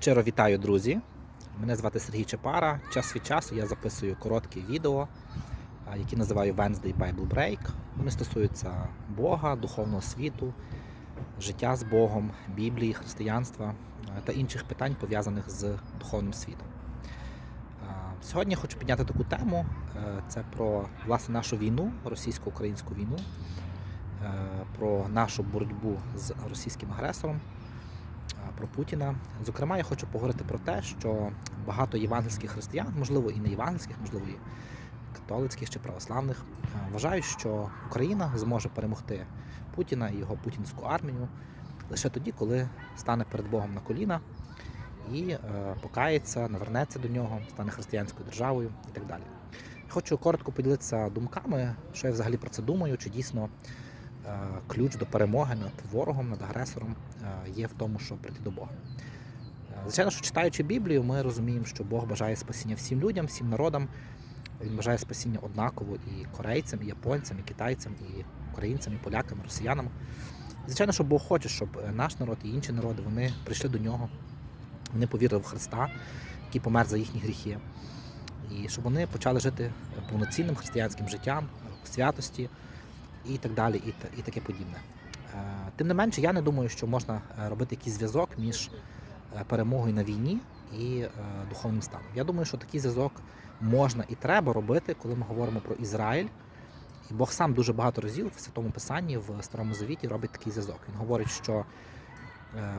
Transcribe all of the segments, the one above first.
Щиро вітаю, друзі. Мене звати Сергій Чепара. Час від часу я записую короткі відео, які називаю Wednesday Bible Break. Вони стосуються Бога, духовного світу, життя з Богом, Біблії, християнства та інших питань, пов'язаних з духовним світом. Сьогодні я хочу підняти таку тему: Е, це про власне нашу війну, російсько-українську війну, е, про нашу боротьбу з російським агресором про Путіна. Зокрема, я хочу поговорити про те, що багато євангельських християн, можливо, і не євангельських, можливо, і католицьких чи православних, вважають, що Україна зможе перемогти Путіна і його путінську армію лише тоді, коли стане перед Богом на коліна і е, покається, навернеться до нього, стане християнською державою і так далі. Хочу коротко поділитися думками, що я взагалі про це думаю, чи дійсно е, ключ до перемоги над ворогом, над агресором е, є в тому, щоб прийти до Бога. Е, Звичайно, що читаючи Біблію, ми розуміємо, що Бог бажає спасіння всім людям, всім народам. Він бажає спасіння однаково і корейцям, і японцям, і китайцям, і українцям, і полякам, і росіянам. Звичайно, що Бог хоче, щоб е, наш народ і інші народи вони прийшли до нього, вони повірили в Христа, який помер за їхні гріхи, і щоб вони почали жити повноцінним християнським життям, в святості і так далі, і, і таке подібне. Е, Тим не менше, я не думаю, що можна е, робити якийсь зв'язок між е, перемогою на війні і духовним станом. Я думаю, що такий зв'язок можна і треба робити, коли ми говоримо про Ізраїль. І Бог сам дуже багато разів в Святому Писанні в Старому Завіті робить такий зв'язок. Він говорить, що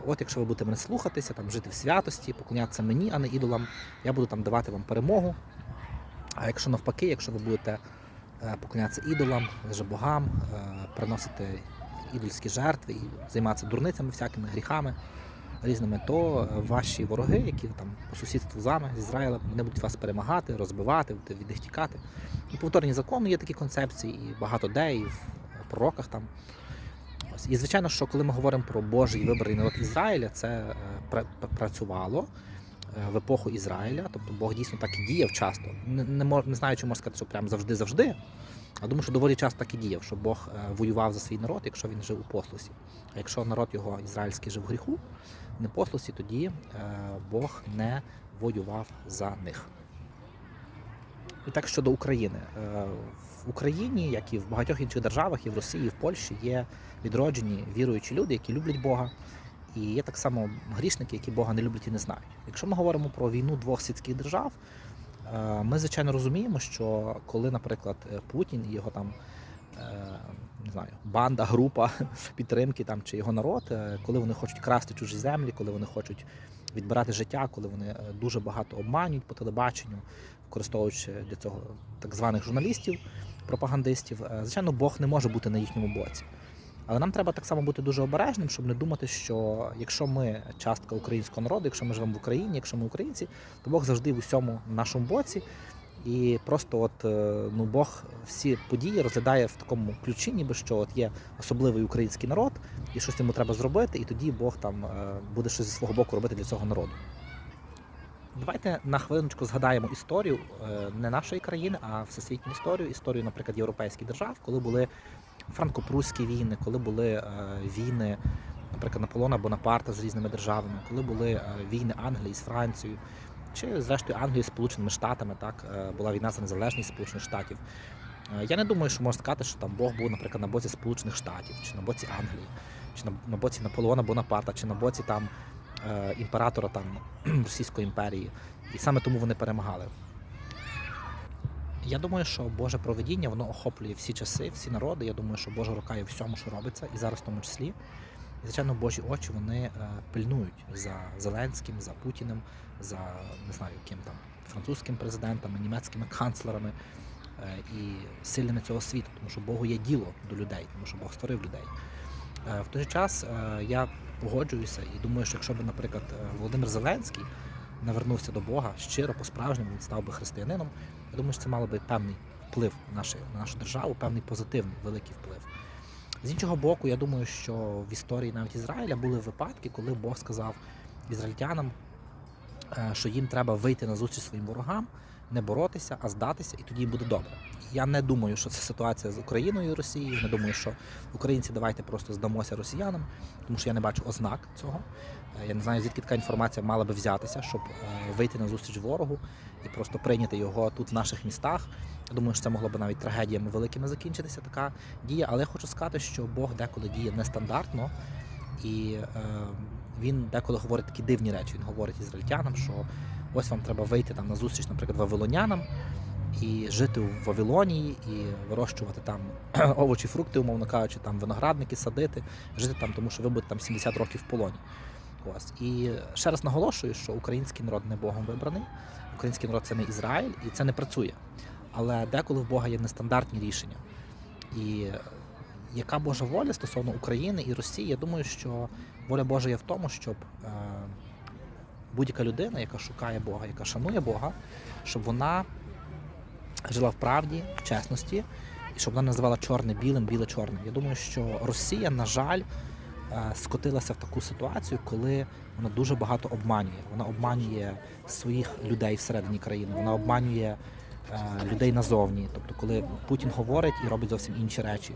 от якщо ви будете мене слухатися, там жити в святості, поклонятися мені, а не ідолам, я буду там давати вам перемогу. А якщо навпаки, якщо ви будете поклонятися ідолам, лжебогам, е, приносити ідольські жертви і займатися дурницями, всякими гріхами різними, то е, ваші вороги, які там по сусідству з вами, з Ізраїлем, вони будуть вас перемагати, розбивати, від них тікати. І повторні закони є такі концепції, і багато де, і в пророках там. І звичайно, що коли ми говоримо про Божий вибраний народ Ізраїля, це е, пра- пра- працювало е, в епоху Ізраїля, тобто Бог дійсно так і діяв часто. Не, не, не знаю, чи можна сказати, що прям завжди-завжди. А думаю, що доволі часто так і діяв, що Бог е, воював за свій народ, якщо він жив у послусі. А якщо народ його ізраїльський жив в гріху, в непослусі, тоді е, Бог не воював за них. І так щодо України. Е, В Україні, як і в багатьох інших державах, і в Росії, і в Польщі є відроджені віруючі люди, які люблять Бога. І є так само грішники, які Бога не люблять і не знають. Якщо ми говоримо про війну двох світських держав, е, ми звичайно розуміємо, що коли, наприклад, е, Путін і його там е, не знаю, банда, група підтримки там чи його народ, коли вони хочуть красти чужі землі, коли вони хочуть відбирати життя, коли вони дуже багато обманюють по телебаченню, використовуючи для цього так званих журналістів, пропагандистів, звичайно, Бог не може бути на їхньому боці. Але нам треба так само бути дуже обережним, щоб не думати, що якщо ми частка українського народу, якщо ми живемо в Україні, якщо ми українці, то Бог завжди в усьому нашому боці. І просто от е, ну Бог всі події розглядає в такому ключі, ніби що от є особливий український народ, і щось йому треба зробити, і тоді Бог там е, буде щось зі свого боку робити для цього народу. Давайте на хвилиночку згадаємо історію е, не нашої країни, а всесвітню історію, історію, наприклад, європейських держав, коли були франко-прусські війни, коли були е, війни, наприклад, Наполеона Бонапарта з різними державами, коли були е, війни Англії з Францією, чи зрештою Англії з Сполученими Штатами, так е, була війна за незалежність Сполучених Штатів. Я не думаю, що можна сказати, що там Бог був, наприклад, на боці Сполучених Штатів, чи на боці Англії, чи на, на боці Наполеона Бонапарта, чи на боці там імператора там Російської імперії. І саме тому вони перемагали. Я думаю, що Боже проведіння воно охоплює всі часи, всі народи. Я думаю, що Божа рука є всьому, що робиться, і зараз в тому числі. І, звичайно, Божі очі вони е, пильнують за Зеленським, за Путіним, за не знаю, ким там французьким президентами, німецькими канцлерами е, і сильними цього світу, тому що Богу є діло до людей, тому що Бог створив людей. Е, В той же час я погоджуюся і думаю, що якщо б, наприклад, Володимир Зеленський навернувся до Бога щиро, по-справжньому, він став би християнином, я думаю, що це мало би певний вплив на нашу, на нашу державу, певний позитивний великий вплив. З іншого боку, я думаю, що в історії навіть Ізраїля були випадки, коли Бог сказав ізраїльтянам, е, що їм треба вийти на зустріч своїм ворогам, не боротися, а здатися, і тоді буде добре. Я не думаю, що це ситуація з Україною і Росією. Не думаю, що українці давайте просто здамося росіянам, тому що я не бачу ознак цього. Е, Я не знаю, звідки така інформація мала би взятися, щоб е, вийти на зустріч ворогу і просто прийняти його тут в наших містах. Я думаю, що це могло б навіть трагедіями великими закінчитися така дія. Але я хочу сказати, що Бог деколи діє нестандартно, і е, він деколи говорить такі дивні речі. Він говорить ізраїльтянам, що ось вам треба вийти там на зустріч, наприклад, вавилонянам і жити в Вавилонії, і вирощувати там овочі, фрукти, умовно кажучи, там виноградники садити, жити там, тому що ви будете там 70 років в полоні. Ось і ще раз наголошую, що український народ не Богом вибраний, український народ це не Ізраїль, і це не працює. Але деколи в Бога є нестандартні рішення. І яка Божа воля стосовно України і Росії, я думаю, що воля Божа є в тому, щоб е, будь-яка людина, яка шукає Бога, яка шанує Бога, щоб вона жила в правді, в чесності, і щоб вона називала чорне білим, біле чорним. Я думаю, що Росія, на жаль, е, скотилася в таку ситуацію, коли вона дуже багато обманює. Вона обманює своїх людей всередині країни, вона обманює е, людей назовні. Тобто, коли Путін говорить і робить зовсім інші речі.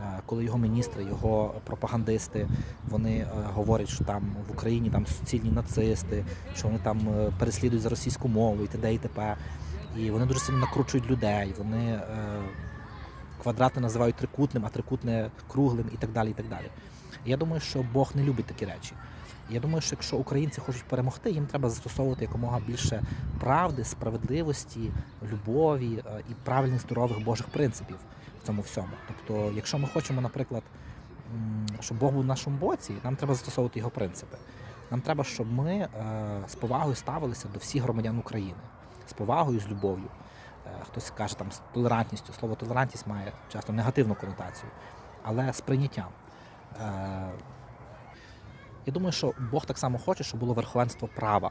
Е, Коли його міністри, його пропагандисти, вони е, говорять, що там в Україні там суцільні нацисти, що вони там е, переслідують за російську мову і т.д. і т.п. І вони дуже сильно накручують людей. Вони квадратне називають трикутним, а трикутне круглим і так далі. І так далі. Я думаю, що Бог не любить такі речі. Я думаю, що якщо українці хочуть перемогти, їм треба застосовувати якомога більше правди, справедливості, любові і правильних здорових Божих принципів цьому всьому. Тобто, якщо ми хочемо, наприклад, щоб Бог був в нашому боці, нам треба застосовувати його принципи. Нам треба, щоб ми е, з повагою ставилися до всіх громадян України, з повагою, з любов'ю. Е, Хтось каже там з толерантністю. Слово толерантність має часто негативну конотацію, але з прийняттям. Е, Я думаю, що Бог так само хоче, щоб було верховенство права.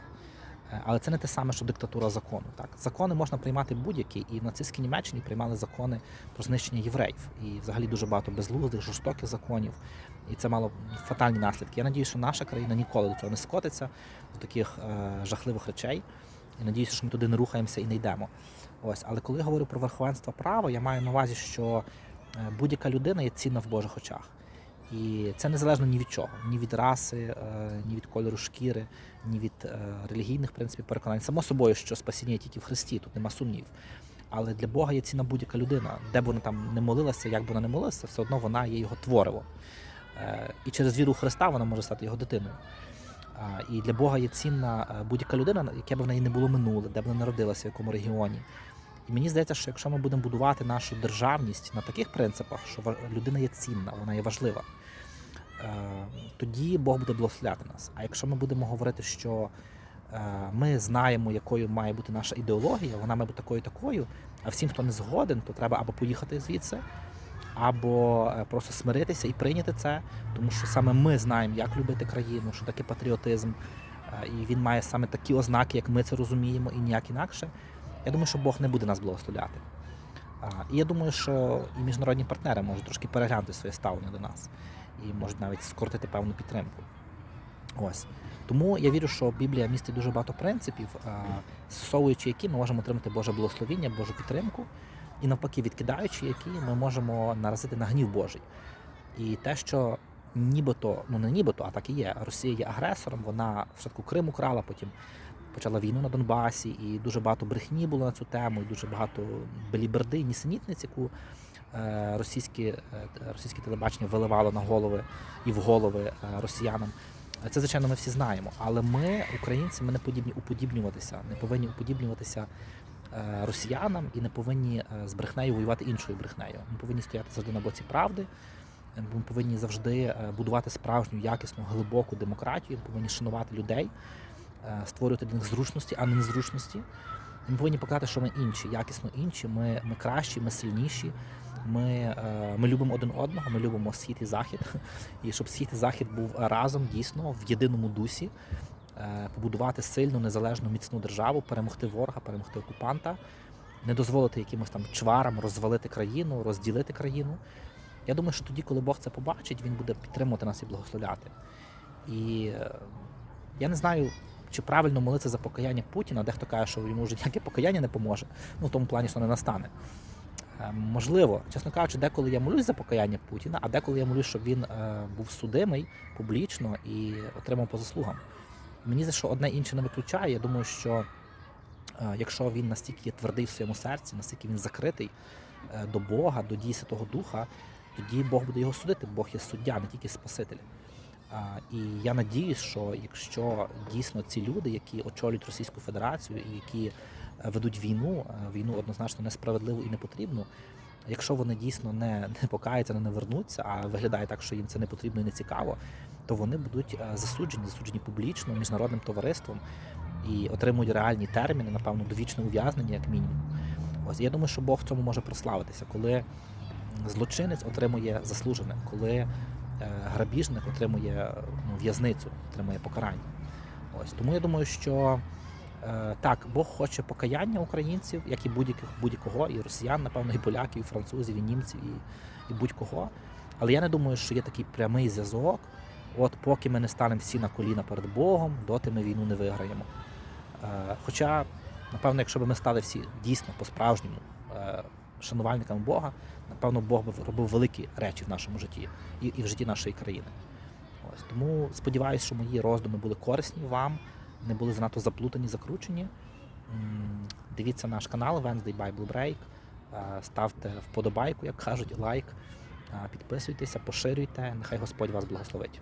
Е, Але це не те саме, що диктатура закону. Так? Закони можна приймати будь-які, і в нацистській Німеччині приймали закони про знищення євреїв. І взагалі дуже багато безглуздих, жорстоких законів. І це мало фатальні наслідки. Я надію, що наша країна ніколи до цього не скотиться, до таких е, жахливих речей. І надіюся, що ми туди не рухаємося і не йдемо. Ось, але коли я говорю про верховенство права, я маю на увазі, що е, будь-яка людина є цінна в Божих очах. І це незалежно ні від чого, ні від раси, е, ні від кольору шкіри, ні від е, релігійних принципів переконань. Само собою, що спасіння є тільки в Христі, тут нема сумнів. Але для Бога є цінна будь-яка людина, де б вона там не молилася, як б вона не молилася, все одно вона є його твориво. Е, І через віру Христа вона може стати його дитиною. І для Бога є цінна будь-яка людина, яке б в неї не було минуле, де б вона народилася, в якому регіоні. І мені здається, що якщо ми будемо будувати нашу державність на таких принципах, що людина є цінна, вона є важлива, е, тоді Бог буде благословляти нас. А якщо ми будемо говорити, що е, ми знаємо, якою має бути наша ідеологія, вона має бути такою такою, а всім, хто не згоден, то треба або поїхати звідси, або е, просто смиритися і прийняти це, тому що саме ми знаємо, як любити країну, що таке патріотизм, і він має саме такі ознаки, як ми це розуміємо, і ніяк інакше. Я думаю, що Бог не буде нас благословляти. І я думаю, що і міжнародні партнери можуть трошки переглянути своє ставлення до нас і можуть навіть скоротити певну підтримку. Ось. Тому я вірю, що Біблія містить дуже багато принципів, а, застосовуючи які ми можемо отримати Боже благословіння, Божу підтримку, і навпаки, відкидаючи які ми можемо наразити на гнів Божий. І те, що нібито, ну не нібито, а так і є. Росія є агресором, вона спочатку Крим украла, потім почала війну на Донбасі, і дуже багато брехні було на цю тему, і дуже багато беліберди, нісенітниць, яку е, російське, російське телебачення виливало на голови і в голови е, росіянам. Це, звичайно, ми всі знаємо. Але ми, українці, ми не подібні уподібнюватися, не повинні уподібнюватися е, росіянам і не повинні з брехнею воювати іншою брехнею. Ми повинні стояти завжди на боці правди. Ми повинні завжди будувати справжню, якісну, глибоку демократію. Ми повинні шанувати людей, створювати для них зручності, а не незручності. Ми повинні показати, що ми інші, якісно інші. Ми, ми кращі, ми сильніші. Ми, е, ми любимо один одного, ми любимо схід і захід. І щоб схід і захід був разом дійсно в єдиному дусі, е, побудувати сильну, незалежну, міцну державу, перемогти ворога, перемогти окупанта, не дозволити якимось там чварам розвалити країну, розділити країну. Я думаю, що тоді, коли Бог це побачить, він буде підтримувати нас і благословляти. І е, я не знаю, чи правильно молитися за покаяння Путіна, дехто каже, що йому вже ніяке покаяння не поможе. Ну в тому плані, що не настане. Е, Можливо, чесно кажучи, деколи я молюсь за покаяння Путіна, а деколи я молюсь, щоб він е, був судимий публічно і отримав по заслугам. Мені за що одне інше не виключає. Я думаю, що е, якщо він настільки є твердий в своєму серці, настільки він закритий до Бога, до дії Святого Духа, тоді Бог буде його судити. Бог є суддя, не тільки Спаситель. І я надіюсь, що якщо дійсно ці люди, які очолюють Російську Федерацію і які е, ведуть війну, е, війну однозначно несправедливу і непотрібну, якщо вони дійсно не, не покаються, не вернуться, а виглядає так, що їм це не потрібно і не цікаво, то вони будуть е, засуджені, засуджені публічно міжнародним товариством і отримують реальні терміни, напевно, довічне ув'язнення, як мінімум. Ось я думаю, що Бог в цьому може прославитися, коли злочинець отримує заслужене, коли грабіжник отримує ну, в'язницю, отримує покарання. Ось тому я думаю, що е, так, Бог хоче покаяння українців, як і будь-яких будь-кого, і росіян, напевно, і поляків, і французів, і німців, і, і будь-кого. Але я не думаю, що є такий прямий зв'язок. От поки ми не станемо всі на коліна перед Богом, доти ми війну не виграємо. Е, Хоча, напевно, якщо б ми стали всі дійсно по-справжньому е, шанувальниками Бога, напевно, Бог би робив великі речі в нашому житті і, і в житті нашої країни. Ось тому сподіваюся, що мої роздуми були корисні вам, не були занадто заплутані, закручені. Дивіться наш канал Wednesday Bible Break, е, ставте вподобайку, як кажуть, лайк, е, підписуйтеся, поширюйте. Нехай Господь вас благословить.